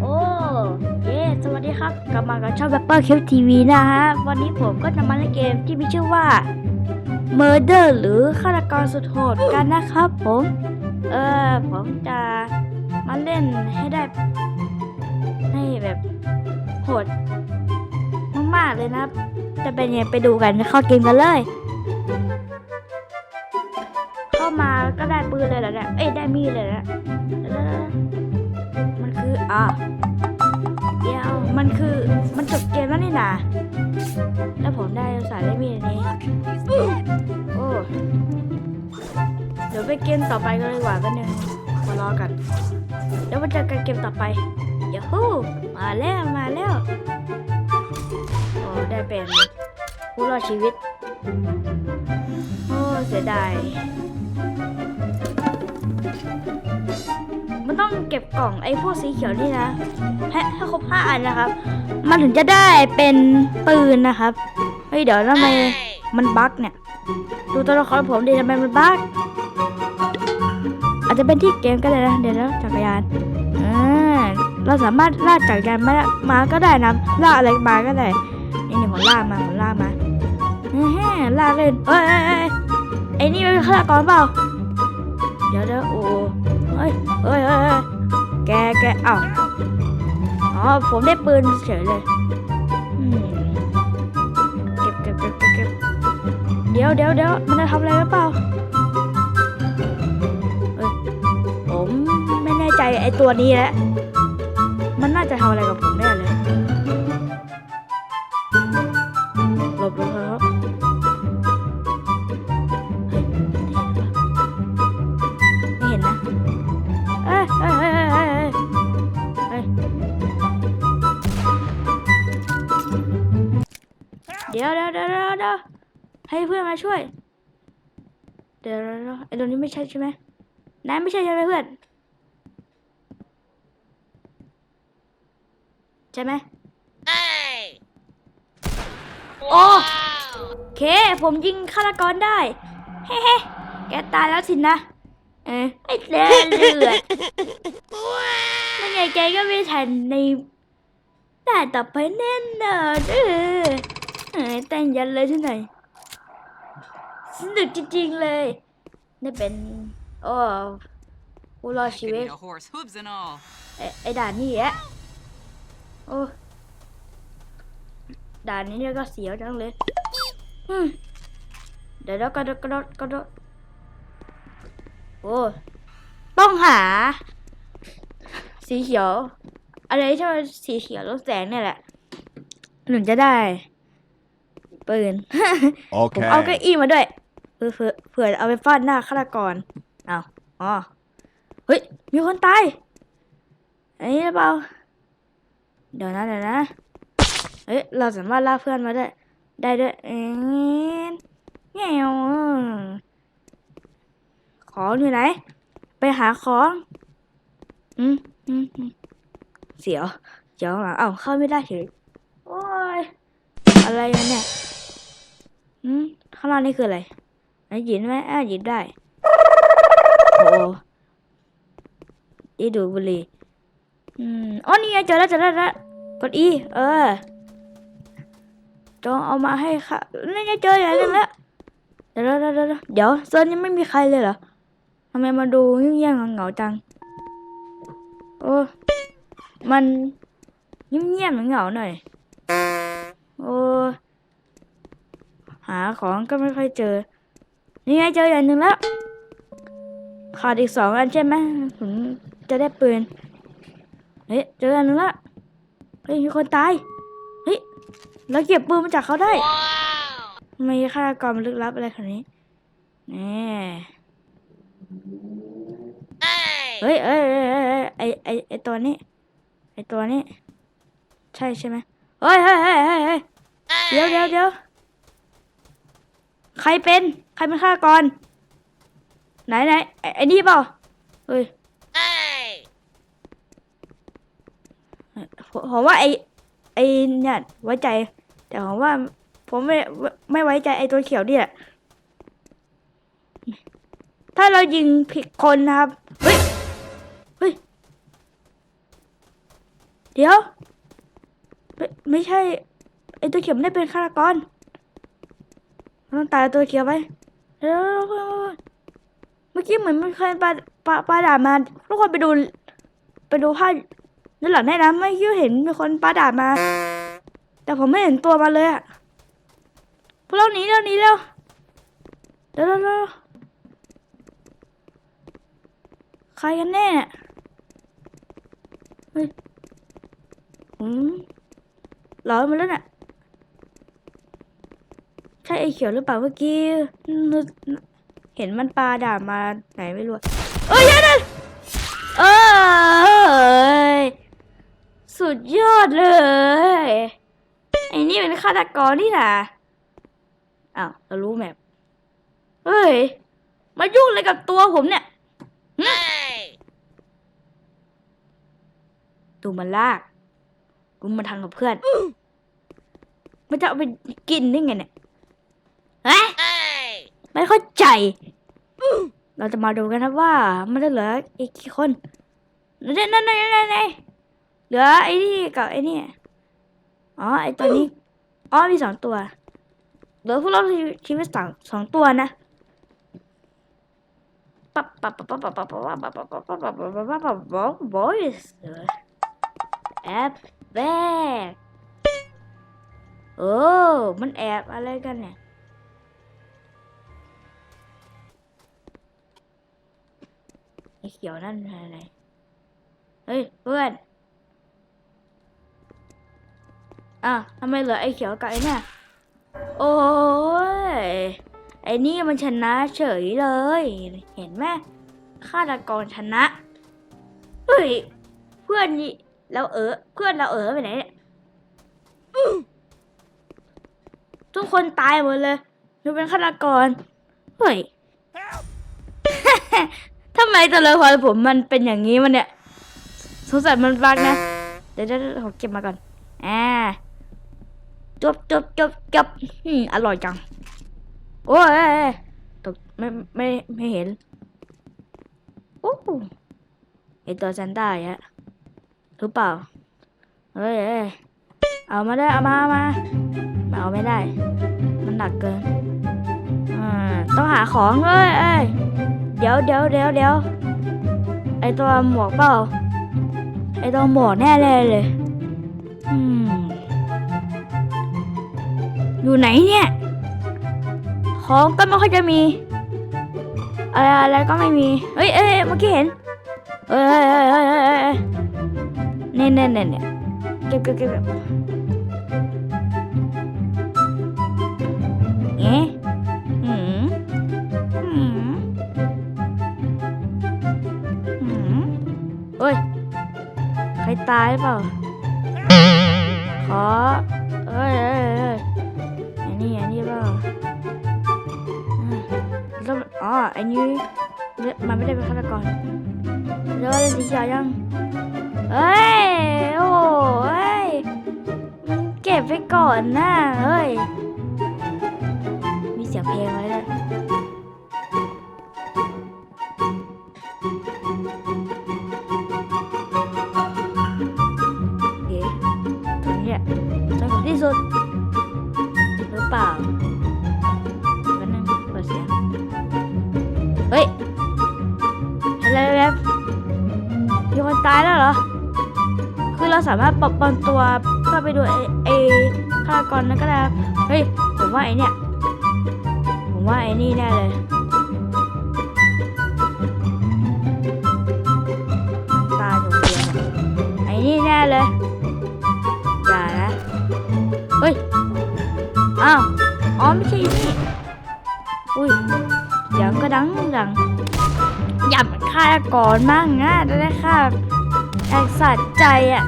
โอ้ เย้สวัสดีครับ กลับมากับช่อง Pepper Cube TV นะฮะ วันนี้ผมก็จะมาเล่นเกมที่มีชื่อว่า Murder หรือฆาตกรสุดโหดกันนะครับผม เออ ผมจะมาเล่นให้ได้ ให้แบบโหดมากๆเลยนะ จะเป็นยังไงไปดูกันเข้าเกมกันเลยเข้ามาก็ได้ปืนเลยเหรอเนี่ย เอ้ยได้มีดเลยนะเดี๋ยว ออะเดี๋ยวมันคือมันจบเกมแล้วนี่นะแล้วผมได้สายได้มีอันนี้โอ้เดี๋ยวไปเกมต่อไปกันเลยกว่ากันหนึ่งมารอกันเดี๋ยวมาเจอกันเกมต่อไปยาฮูมาแล้วมาแล้วโอ้ได้เป็นผู้รอดชีวิตโอ้เสียดาย มันต้องเก็บกล่องไอ้พวกสีเขียวนี่นะให้ให้ครบห้าอันนะครับ มันถึงจะได้เป็นปืนนะครับ เฮ้ยเดี๋ยวทำไมมันบั๊กเนี่ย ดูตัวละครผมดิทำไมมันบั๊กอาจจะเป็นที่เกมก็ได้นะเดี๋ยวนะจักรยานอ่าเราสามารถลากจักรยานมามาก็ได้นะลากอะไรมาก็ได้นี่นี่ผมลากมาผมลากมาแฮ่ลากเล่นเอ้ยเอ้ยเอ้ยไอ้นี่เป็นฆาตกรเปล่าเดี๋ยวเดี๋ยวโอ้ เฮ้ยเฮ้ยเฮ้ยแกแกเอ้าอ๋อผมได้ปืนเฉยเลยเก็บเก็บเก็บเก็บเดี๋ยวเดี๋ยวเดี๋ยวมันจะทำอะไรหรือเปล่าเอ้ยผมไม่แน่ใจไอ้ตัวนี้แหละมันน่าจะทำอะไรกับผมแน่เลย ให้เพื่อนมาช่วยเดี๋ยวเดี๋ยวเดี๋ยวไอ้ตัวนี้ไม่ใช่ใช่ไหมนายไม่ใช่ใช่ไหมเพื่อน ใช่ไหมโอ้โอเค ผมยิงฆาตกรได้ เฮ้เฮ้แกตายแล้วสินะ เออไอ้เลือดเลือดนั่นไงแกก็ไม่ทันในด่านต่อไปแน่นอนเออเออแต่งยันเลยที่ไหน สนุกจริงๆเลย นี่เป็นโอ้ผู้รอดชีวิต Kicking a horse, hooves and all. ไอ้ไอ้ด่านนี้แหละโอ้ด่านนี้เนี่ยก็เสียวจังเลยอืมเดี๋ยวเรากระโดดกระโดดกระโดดโอ้ต้องหา สีเขียว อะไรที่มันสีเขียวลูกแสงเนี่ยแหละหนึ่งจะได้ปืนผมเอาเก้า Okay. อี้มาด้วย เผื่อเผื่อเอาไปฟาดหน้าฆาตกรเอาอ๋อเฮ้ย มีคนตายอันนี้หรือเปล่าเดี๋ยวนะเดี๋ยวนะเฮ้ยเราสามารถล่าเพื่อนมาได้ ได้ด้วยเอ็นแง่วของอยู่ไหน ไปหาของอืมอืมเสียวเสียวข้าหลังเอ้าเข้าไม่ได้เฉยโอ้ยอะไรเนี่ยอืมข้างล่างนี่คืออะไร หนหยินไหมอะหยินได้ โอ้อีดูบุรีอืมอ๋อนี่ไงเจอแล้วเจอแล้วแล้วกดอีเออจงเอามาให้ค่ะนี่ไงเจออย่างนึงแล้วเดี๋ยวเดี๋ยวเดี๋ยวเดี๋ยวเดี๋ยวโซนนี้ไม่มีใครเลยเหรอทำไมมาดูเงียบๆเหงาจังโอ้มันเงียบๆเหงาหน่อยโอ้หาของก็ไม่ค่อยเจอ นี่ไงเจออย่างหนึ่งแล้ว ขาดอีกสองอันใช่ไหมผมจะได้ปืน เฮ้ยเจออันหนึงละเฮ้ยมีคนตาย เฮ้ยเราเก็บปืนมาจากเขาได้ทำไมฆาตกรมลึกลับอะไรขนาดนี้นี่เฮ้ยเอ้ยเอ้ยเอ้ยเอ้ยไอไอไอตัวนี้ ไอตัวนี้ ใช่ใช่ไหมเฮ้ยเฮ้ยเฮ้ยเฮ้ยเดี๋ยวเดี๋ยวเดี๋ยวใครเป็น ใครเป็นฆาตกรไหนไหนไอ้ไอ้นี่เปล่าเฮ้ยผมผมว่าไอ้ไอ้เนี่ยไว้ใจ แต่ผมว่า ผมไม่ไม่ไว้ใจไอ้ตัวเขียวเนี่ยถ้าเรายิงผิดคนนะครับ เฮ้ย เฮ้ย เดี๋ยว ไม่ไม่ใช่ ไอตัวเขียวไม่ได้เป็นฆาตกรมันต้องตายตัวเขียวไป เดี๋ยวเมื่อกี้เหมือนมันเคยปลาปลาปลาด่ามาทุกคนไปดู ไปดูภาพด้านหลังได้นะไม่คิดว่เห็นมีคนปลาด่ามา แต่ผมไม่เห็นตัวมาเลยอะพวกเราหนีเร็วหนีเร็วเร็วเร็วใครกันแน่เนี่ยเฮ้ยผมหลอนมาแล้วเนี่ย ใช่ไอ้เขียวหรือเปล่าเมื่อกี้นึกเห็นมันปลาด่ามาไหนไม่รู้อะเอ้ยยันนเอ้ย สุดยอดเลย ไอ้นี่เป็นฆาตกรนี่นะอ้าวเรารู้แมพเฮ้ย มายุ่งอะไรกับตัวผมเนี่ยหึดูมันลากกูมาทำกับเพื่อน มันจะเอาไปกินได้ไงเนี่ย ฮะไม่เข้าใจ เราจะมาดูกันนะว่ามันจะเหลืออีกกี่คนนั่นนั่นนั่นนั่นนั่นเหลือไอ้นี่กับไอ้นี่อ๋อไอตัวนี้อ๋อมีสองตัวเหลือพวกเราชีวิตสองสองตัวนะปั๊บปั๊บปั๊บปั๊บปั๊บปั๊บปั๊บปั๊บปั๊บปั๊บปั๊บปั๊บปั๊บปั๊บปั๊บบอยส์แอบแบกโอ้มันแอบอะไรกันเนี่ย เขียวนั่นอะไร เฮ้ยเพื่อน อะทำไมเหลือไอ้เขียวกับไอ้เนี่ย โอ้ย ไอ้นี่มันชนะเฉยเลย เห็นไหมฆาตกรชนะ เฮ้ย เพื่อนนี่เราเออ เพื่อนเราเออไปไหนเนี่ยทุกคนตายหมดเลยดูเป็นฆาตกร เฮ้ย ทำไมตัวละครผมมันเป็นอย่างนี้มันเนี่ยสงสัยมันบักนะเดี๋ยวเดี๋ยวเดี๋ยวผมเก็บมาก่อนอ่าจบจบจบจบอืมอร่อยจัง โอ้ยตกไม่ไม่ไม่เห็นโอ้ไอตัวซันต้าอะหรือเปล่าเฮ้ยเอ้ยเอามาได้เอามาเอามามาเอาไม่ได้ มันหนักเกินอ่าต้องหาของเอ้ยเอ้ย เดี๋ยวเดี๋ยวเดี๋ยวเดี๋ยวไอตัวหมวกเปล่า ไอตัวหมวกแน่เลยเลยอืมอยู่ไหนเนี่ย ของก็ไม่ค่อยจะมี อะไรอะไรก็ไม่มี เฮ้ยเอ้ยเมื่อกี้เห็นเฮ้ยเฮ้ยเฮ้ยเฮ้ยเฮ้ยเนี่ยเนี่ยเนี่ยเนี่ยเก็บเก็บเก็บเก็บเอ๊ะ ตายเปล่า ขอ เอ้ยเอ้ยเอ้ยอันนี้อันนี้เปล่าวแล้วอ๋ออันนี้มันไม่ได้เป็นฆาตกรเดี๋ยวอะไรสีเขียวยังเอ้ย โอ้เอ้ยมันเก็บไปก่อนนะเอ้ย มีเสียงเพลงไว้ด้วย ตัวเพื่อไปดูไอ้ฆาตกรนั้นก็ได้ครับเฮ้ยผมว่าไอ้เนี่ยผมว่าไอ้นี่แน่เลยตาถูกเดียวไอ้นี่แน่เลยอย่านะเฮ้ยอ้าวอ๋อไม่ใช่นี่อุ้ยเสียงก็ดังดังอย่ามาฆ่าก่อนมั่งนะจะได้ฆ่าแอกสัตว์ใจอะ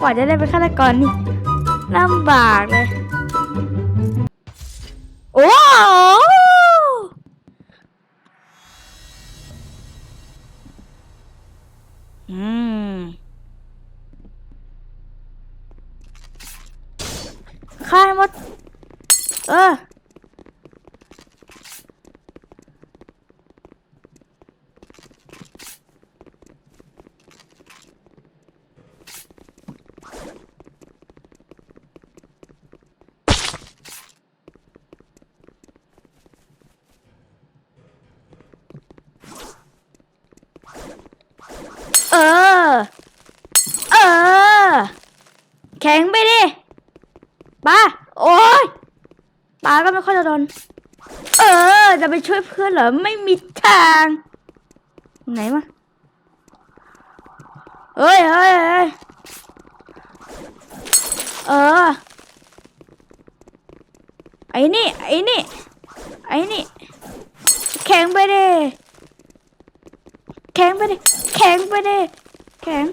กว่าจะได้เป็นฆาตกรนี่ลำบากเลย โอ้อืม ฆ่าให้หมด เออ อ เออ เออ แข็งไปดิป้าโอ้ยป้าก็ไม่ค่อยจะโดน เออ จะไปช่วยเพื่อนเหรอ ไม่มีทาง ไหนมาเอ้ยเฮ้ยเฮ้ยเออ ไอ้นี่ ไอ้นี่ ไอ้นี่ แข็งไปดิ แข็งไปดิ แข็งไปดิ แข็ง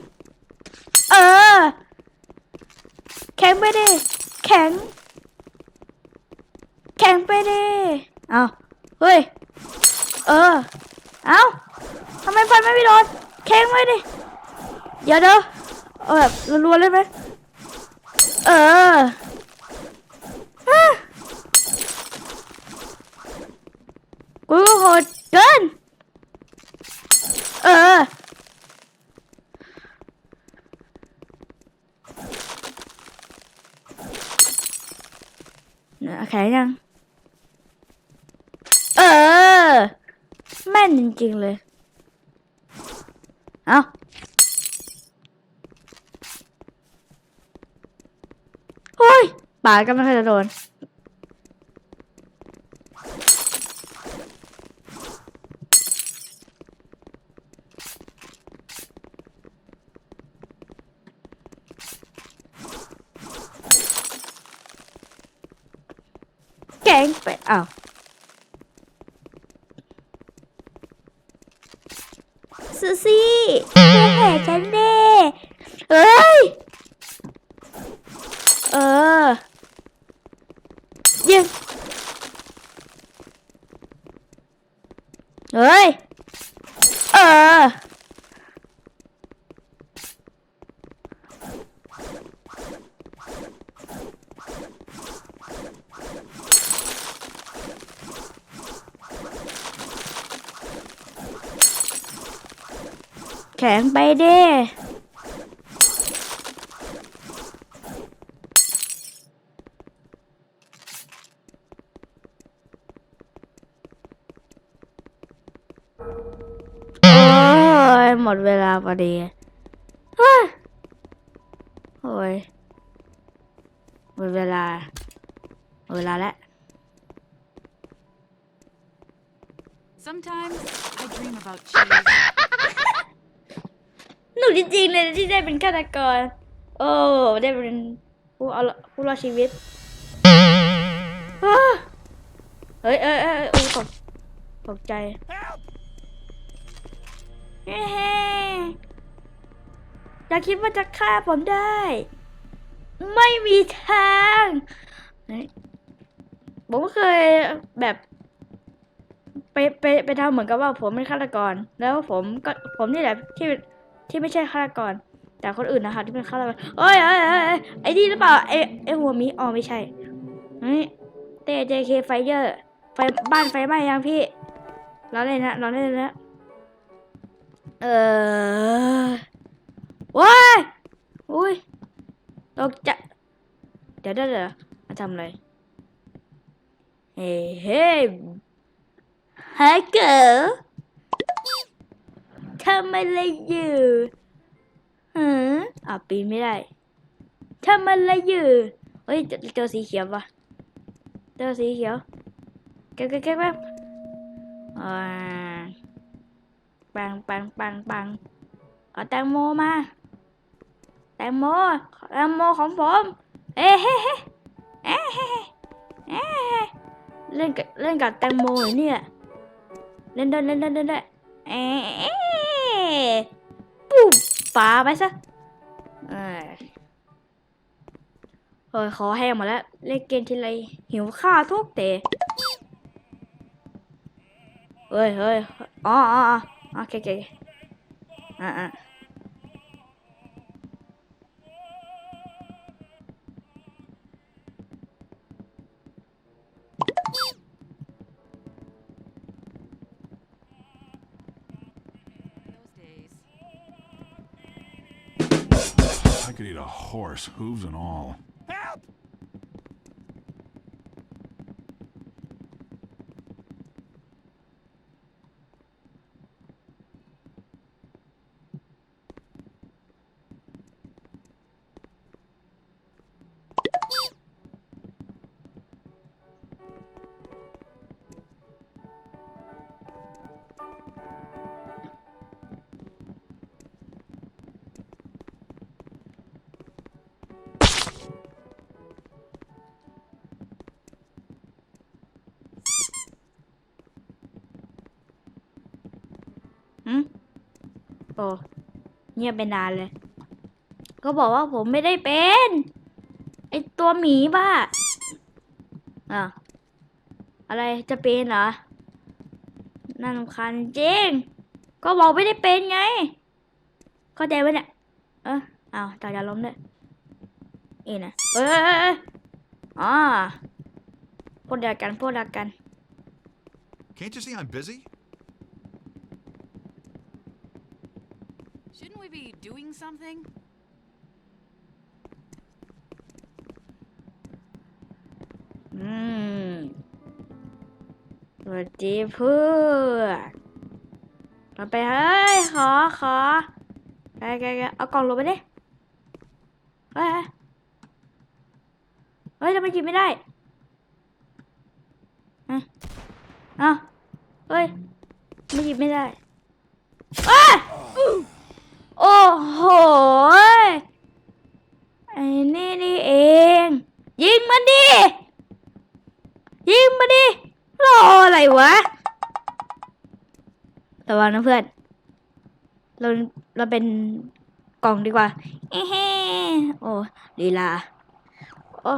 เออ แข็งไปดิ แข็ง แข็งไปดิ เอาเฮ้ย เออ เอาทำไมฟันไม่ไปโดน แข็งไปดิ เดี๋ยวเดี๋ยวเอาแบบรัวๆเลยไหมเออฮะกูโหดเกิน เออ เนี่ย แข็งยัง เออ แม่นจริงๆเลย เอาโอ้ยปาดก็ไม่เคอยจะโดน แกงไปอ้าว ซูซี่ช่วยแผลฉันเด้เอ้ย เออยิงเฮ้ย เออ แข็งไปเด้โอ้ยหมดเวลา พอดีเฮ้ยโอ้ยหมดเวลาหมดเวลาแล้ว Sometimes I dream about cheese. หนูจริงๆเลยที่ได้เป็นฆาตกร โอ้ได้เป็นผู้เอาผู้รอดชีวิตอ้าเฮ้ยเอ้ยเอ้ยเอ้ยโอ้ตกตกใจเฮ้ อย่าคิดว่าจะฆ่าผมได้ ไม่มีทาง ผมก็เคยแบบไปไปไปทำเหมือนกับว่าผมเป็นฆาตกร แล้วผมก็ผมนี่แหละที่ที่ไม่ใช่ฆาตกร แต่คนอื่นนะคะที่เป็นฆาตกรเอ้ยเอ้ยเอ้ยไอ้นี่หรือเปล่าไอ้ไอ้หัวมีอ๋อไม่ใช่เฮ้ยเต้เจเคไฟเยอร์ไฟบ้านไฟไหม้ยังพี่ เราเล่นนะเราเล่นนะ เออว้ายอุ้ยตกใจเดี๋ยวเดี๋ยวเดี๋ยวมาทำอะไร เฮ้เฮ้ฮัลโหลทำอะไรอยู่ฮะอะปีนไม่ได้ทำอะไรอยู่เฮ้ยเจอสีเขียวปะเจอสีเขียวแก๊กแก๊กแก๊กแป๊บอ่า ปังปังปังปังเอาแตงโมมา แตงโมแตงโมของผม เอ้เฮ้เฮ้เอ้เฮ้เฮ้เอ้เล่นกับเล่นกับแตงโมเนี่ยเล่นด้เล่นด้เล่นด้เอ๊ะปุ๊บปาไปซะเอ้ยเฮ้ยคอแห้งหมดแล้วเล่นเกมทีไรหิวข้าวทุกเตะเฮ้ยเฮ้ยอ๋ออ๋อ อ๋อโอเคโอเคอะอะ Those days. I could eat a horse, hooves and all. Help! โอ้เงียบไปนานเลย ก็บอกว่าผมไม่ได้เป็น ไอตัวหมีบ้าอะอะไรจะเป็นเหรอน่ารำคาญจริง ก็บอกไม่ได้เป็นไง เข้าใจไหมเนี่ย เออเอาจ่ายาล้มด้วยเอ็นะเอ้ยเอ้ยเอ้ยเอ้ยอ๋อพูดเดียวกันพูดเดียวกัน Can't you see I'm busy? Shouldn't we be doing something? อืมสวัสดีเพื่อนเราไปเฮ้ย ขอขอแกแกแกเอากล่องลงไปดิเฮ้ยเฮ้ยทำไมหยิบไม่ได้อ้ยเอ้าเฮ้ยไม่หยิบไม่ได้เอ้ย โอ้โหยไอ้นี่นี่เอง ยิงมันดิ ยิงมาดิ รออะไรวะ ระวังนะเพื่อน เราเราเป็นกล่องดีกว่าเอ้เฮ้โอ้ลีลา โอ้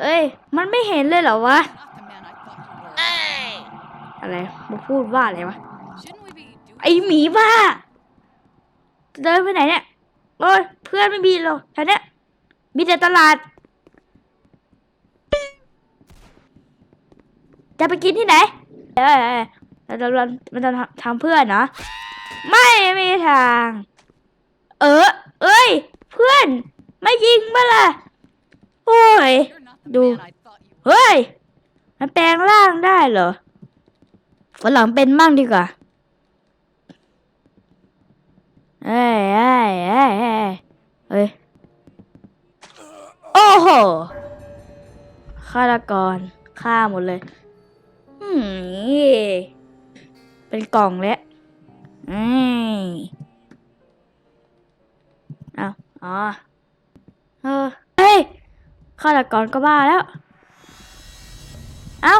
เอ้ย มันไม่เห็นเลยเหรอวะ Not the man I thought you were. อะไรมาพูดว่าอะไรวะ Shouldn't we be doing ไอหมีบ้า เดินไปไหนเนี่ย โอ้ยเพื่อนไม่มีหรอกแถวเนี้ยมีแต่ตลาด จะไปกินที่ไหน เอ้อเราจะเรามันจะทำเพื่อนเนาะไม่มีทาง เออ เอ้ย เพื่อนไม่ยิงมาล่ะ โอ้ย You're not the Đồ. man I thought you were. เฮ้ย มันแปลงร่างได้เหรอฝรั่งเป็นมั่งดีกว่า เอ้ยเอ้ยเอ้ยเอ้ยเฮ้ยโอ้โหฆาตกรฆ่าหมดเลยอืมเป็นกล่องแล้วอืมเอาอ๋อเออเฮ้ยฆาตกรก็บ้าแล้ว เอ้า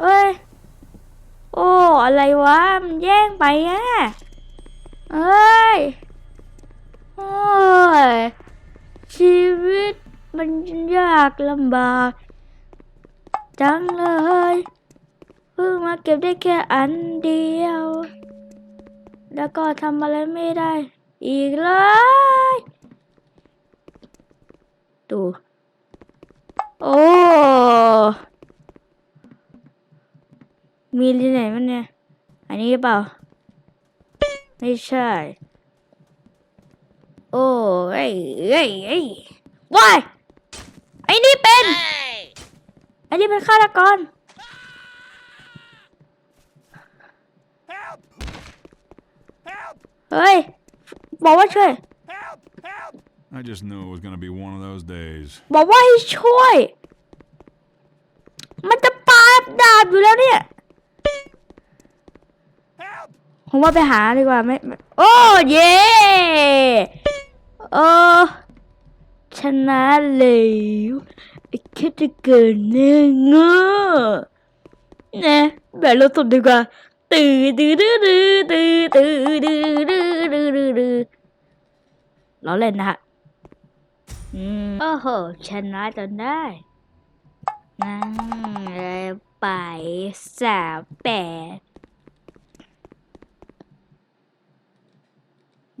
เอ้ย โอ้ อะไรวะ มันแย่งไปอะ เอ้ยโอ้ย ชีวิตมันยากลำบาก จังเลย เพิ่งมาเก็บได้แค่อันเดียว แล้วก็ทำอะไรไม่ได้ อีกเลยดูโอ้ มีที่ไหนมันเนี่ย อันนี้เปล่า ไม่ใช่ โอ้เอ้ยเอ้ยเอ้ยว้ายไอ้นี่เป็นไอ้นี่เป็นฆาตกรเฮ้ยบอกว่าช่วย I just knew it was gonna be one of those days. บอกว่าให้ช่วย มันจะปาดาบอยู่แล้วเนี่ย ผมว่าไปหาดีกว่าไม่โอ้เย่โอ้ชนะเลยไอ้แค่จะเกินเนื้องอนะแบบเราสุดดีกว่าตื่นตื่นตื่นตื่นตื่นตื่นตื่นตื่นตื่นตื่นตื่นล้อเล่นนะฮะอืมโอ้โหชนะจนได้นั่งไปสามแปด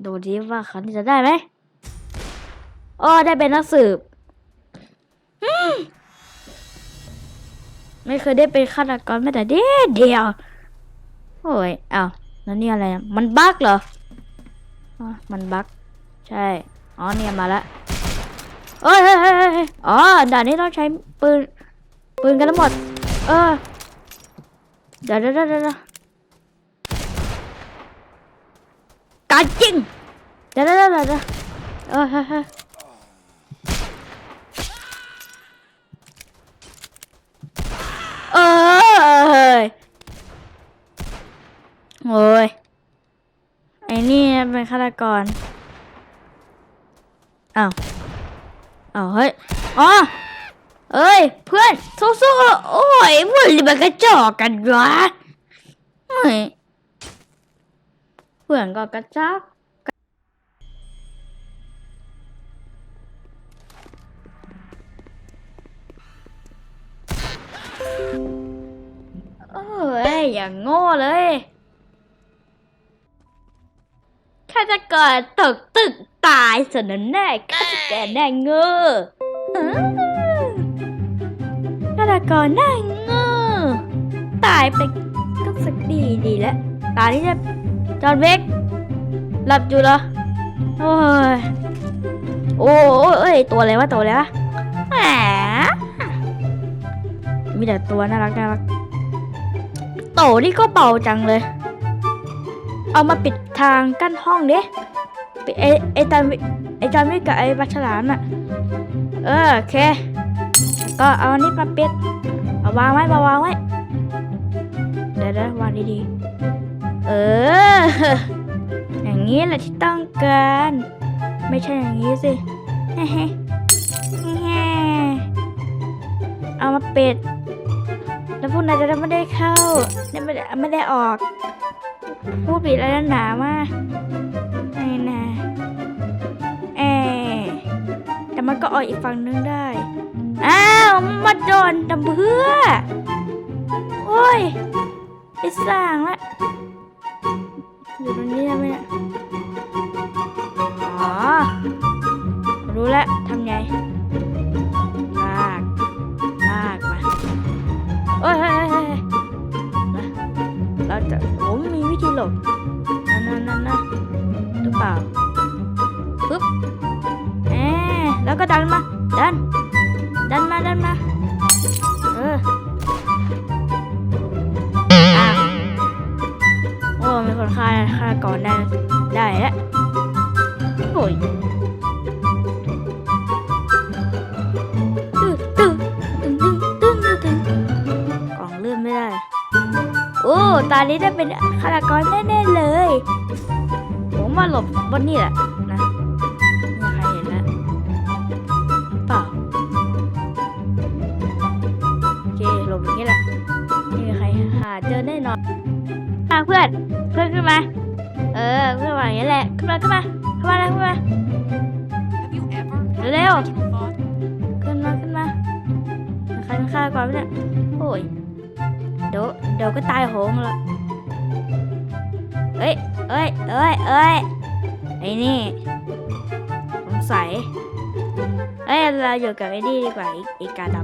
ดูดิว่าเขาจะได้ไหมอ้อได้เป็นนักสืบ ไม่เคยได้เป็นฆาตกรแม้แต่เดียวเดียว โอ้ยอ้าวแล้วนี่อะไรอะมันบั๊กเหรออมันบั๊กใช่ อ๋อเนี่ยมาละเฮ้ยเฮ้ยเฮ้ยเฮ้ยอ๋อด่านนี้ต้องใช้ปืน ปืนกันทั้งหมด เออ เดี๋ยวเดี๋ยวเดี๋ยวเดี๋ยวการจริงเดี๋ยวเดี๋ยวเดี๋ยวเดี๋ยเออเฮ้ยเฮ้ยเอโอ้ยไอ้นี่เป็นฆาตกรอ้าวอ้าวเฮ้ยอ๋อเอ้ย เพื่อนสู้ๆโอ้ยพวกนี้มันกระจอกกันวะเฮ้ย เพื่อนก็กระจักเอ้ยอย่างโง่เลยข้าจะกิดตกตึกตายสนนแน่ข้าจะแก่แน่เงอฆาตกรหน้าเงอตายไปก็สักดีดีแล้วตานี้จะ จอห์นเวกหลับอยู่เหรอ โอ้ยโอ้ยเอ้ยตัวอะไรวะตัวอะไรวะแหมมีแต่ตัวน่ารักน่ารักโตนี่ก็เบาจังเลย เอามาปิดทางกั้นห้องเดิปิดไอไอจอนไอจอนวิกกับไอปลาลามน่ะเออโอเค ก็เอาอันนี้มาปิดเอาวางไว้มาวางไว้ เดี๋ยวเดี๋ยววางดีๆ เออ อย่างนี้แหละที่ต้องการ ไม่ใช่อย่างนี้สิเฮ้เฮเฮเอามาปิด แล้วพวกนายจะได้ไม่ได้เข้าได้ไม่ได้ไม่ได้ออก พูดผิดอะไรนักหนาว่าไอ้นะเออแต่มันก็ออกอีกฝั่งนึงได้ อ้าวมาโดนดำเพื่อ โอ้ยไปสร้างละ อยู่ตรง มาเพื่อน เพื่อนขึ้นมา เออขึ้นมาอย่างนี้แหละ ขึ้นมาขึ้นมาขึ้นมาแล้วขึ้นมา Have you ever had Leo. an original thought? ขึ้นมาขึ้นมาใครมันฆ่าก่อนวะเนี่ยโอ้ยเดี๋ยวเดี๋ยวก็ตายโหงแล้วเอ้ยเอ้ยเอ้ยเอ้ยไอ้นี่สงสัยเอ้ยเราอยู่กับไอ้นี่ดีกว่าอีอีกาด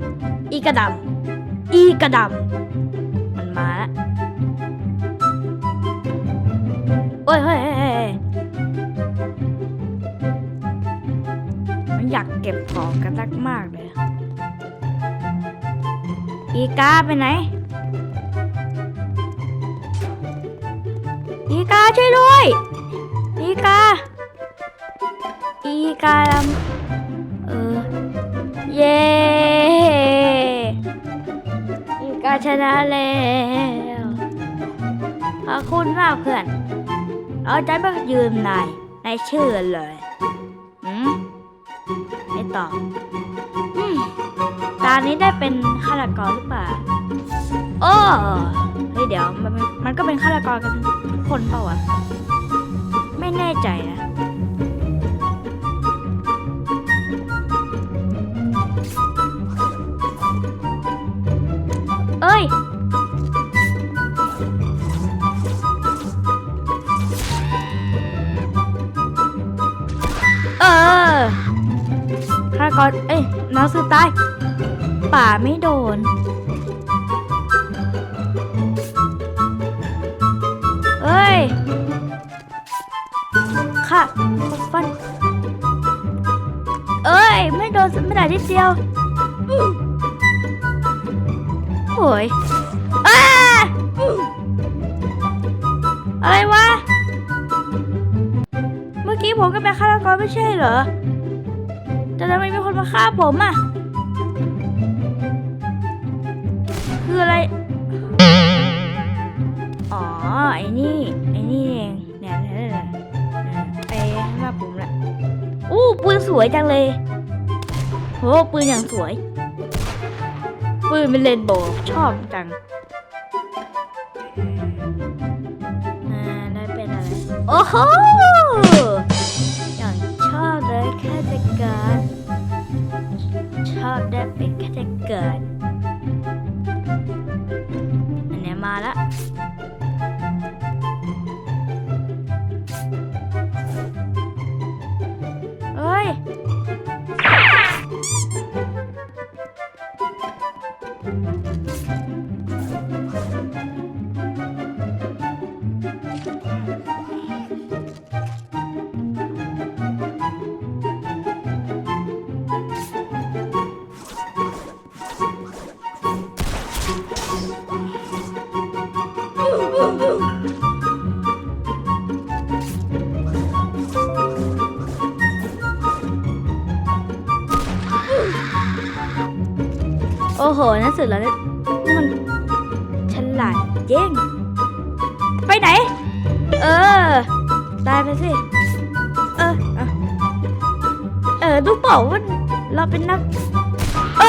ำอีกาดำอีกาดำ มาล้วโอ้ยเฮ้ยมันอยากเก็บของกันรักมากเลย อีกาไปไหน อีกาช่วยด้วย อีกา อีกาดำเออ เย้ ชนะแล้วขอบคุณมากเพื่อน เอาใจมายืมนายนายชื่อเลยอืมไม่ตอบอืมตานี้ได้เป็นฆาตกรหรือเปล่าโอ้เฮ้ยเดี๋ยวมันมันก็เป็นฆาตกรกันทุกคนเปล่าวะไม่แน่ใจนะ ออฆาตกรเอ้ยน้องซื้อตาย ป่าไม่โดน เอ้ยค่ะฟัน เอ้ย ไม่โดนสักไม่ได้ทีเดียวโอ้ย ไม่ใช่เหรอ แต่ทำไมมีคนมาฆ่าผมอะ คืออะไร อ๋อ ไอ้นี่ ไอ้นี่เองเนี่ยเนี่ยเนี่ยเนี่ยไอ้หน้าผมละ อู้ปืนสวยจังเลยโหปืนอย่างสวย ปืนเป็นเลนโบว์ชอบจังอ่าได้เป็นอะไร โอ้โห แโอ้โหหนั่นสุดแล้วเนี่ยมันฉลาดเย้งไปไหน เออ ตายไปสิ เออ เออดูบอกว่าเราเป็นนัก เอ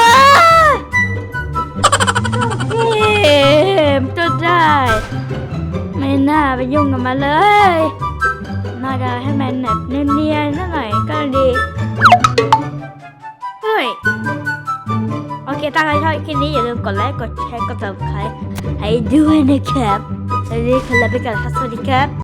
อเกมจนได้ ไม่น่าไปยุ่งกับมันเลยน่าจะให้มันแบบเนียนๆสักหน่อยก็ดี ถ้าใครชอบคลิปนี้อย่าลืมกดไลค์ กดแชร์ กดติดตามให้ด้วยนะครับ สวัสดีครับลาไปก่อนครับสวัสดีครับ